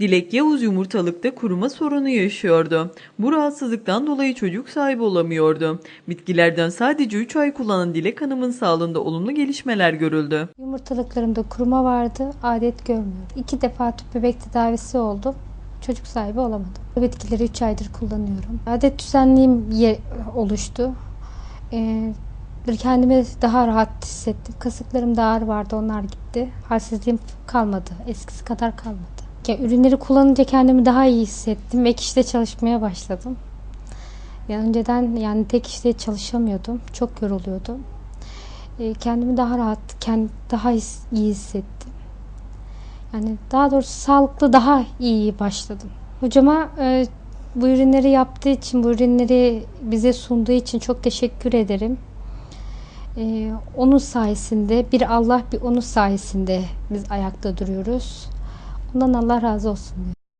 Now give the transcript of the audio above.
Dilek Yavuz yumurtalıkta kuruma sorunu yaşıyordu. Bu rahatsızlıktan dolayı çocuk sahibi olamıyordu. Bitkilerden sadece 3 ay kullanan Dilek Hanım'ın sağlığında olumlu gelişmeler görüldü. Yumurtalıklarımda kuruma vardı, adet görmüyorum. İki defa tüp bebek tedavisi oldum. Çocuk sahibi olamadım. Bitkileri 3 aydır kullanıyorum. Adet düzenliğim oluştu. Ee, kendimi daha rahat hissettim. Kasıklarımda ağrı vardı, onlar gitti. Halsizliğim kalmadı, eskisi kadar kalmadı. Ya, ürünleri kullanınca kendimi daha iyi hissettim. Ek işte çalışmaya başladım. Ya, önceden yani tek işte çalışamıyordum. Çok yoruluyordum. E, kendimi daha rahat, kend, daha iyi hissettim. Yani daha doğrusu sağlıklı daha iyi başladım. Hocama e, bu ürünleri yaptığı için, bu ürünleri bize sunduğu için çok teşekkür ederim. E, onun sayesinde, bir Allah bir onun sayesinde biz ayakta duruyoruz. Ondan Allah razı olsun diyorum.